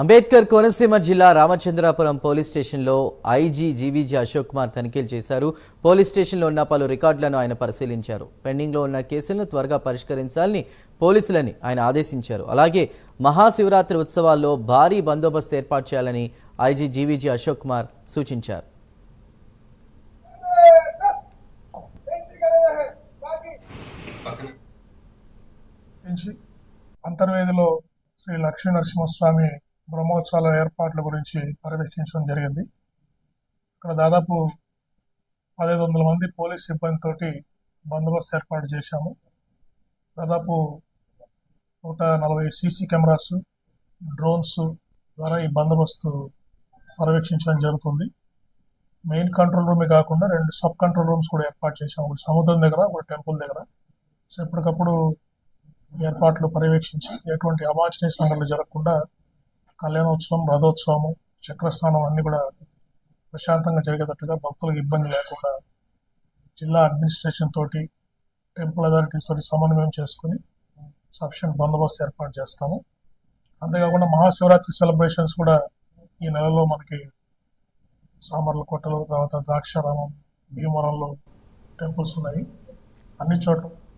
అంబేద్కర్ కోనసీమ జిల్లా రామచంద్రాపురం పోలీస్ స్టేషన్లో IG GVG Ashok Kumar తనిఖీలు చేశారు. పోలీస్ స్టేషన్లో ఉన్న పలు రికార్డులను ఆయన పరిశీలించారు. పెండింగ్లో ఉన్న కేసులను త్వరగా పరిష్కరించాలని పోలీసులని ఆయన ఆదేశించారు. అలాగే మహాశివరాత్రి ఉత్సవాల్లో భారీ బందోబస్తు ఏర్పాటు చేయాలని ఐజీ జీవీజీ అశోక్ కుమార్ సూచించారు. అంతర్వేదిలో శ్రీ లక్ష్మీ నరసింహస్వామి బ్రహ్మోత్సవాల ఏర్పాట్ల గురించి పర్యవేక్షించడం జరిగింది. ఇక్కడ దాదాపు పదహైదు వందల మంది పోలీస్ సిబ్బందితోటి బందోబస్తు ఏర్పాటు చేశాము. దాదాపు నూట నలభై సీసీ కెమెరాస్ డ్రోన్స్ ద్వారా ఈ బందోబస్తు పర్యవేక్షించడం జరుగుతుంది. మెయిన్ కంట్రోల్ రూమే కాకుండా రెండు సబ్ కంట్రోల్ రూమ్స్ కూడా ఏర్పాటు చేశాము. ఒకటి సముద్రం దగ్గర ఒక టెంపుల్ దగ్గర. సో ఎప్పటికప్పుడు ఏర్పాట్లు పర్యవేక్షించి ఎటువంటి అవాంఛనీయ సంఘటనలు జరగకుండా కళ్యాణోత్సవం రథోత్సవము చక్రస్నానం అన్ని కూడా ప్రశాంతంగా జరిగేటట్టుగా భక్తులకు ఇబ్బంది లేకుండా జిల్లా అడ్మినిస్ట్రేషన్ తోటి టెంపుల్ అథారిటీస్ తోటి సమన్వయం చేసుకుని సఫిషియంట్ బందోబస్తు ఏర్పాటు చేస్తాము. అంతేకాకుండా మహాశివరాత్రి సెలబ్రేషన్స్ కూడా ఈ నెలలో మనకి సామర్లకోటలో తర్వాత ద్రాక్షారామం భీమవరంలో టెంపుల్స్ ఉన్నాయి. అన్ని చోట్ల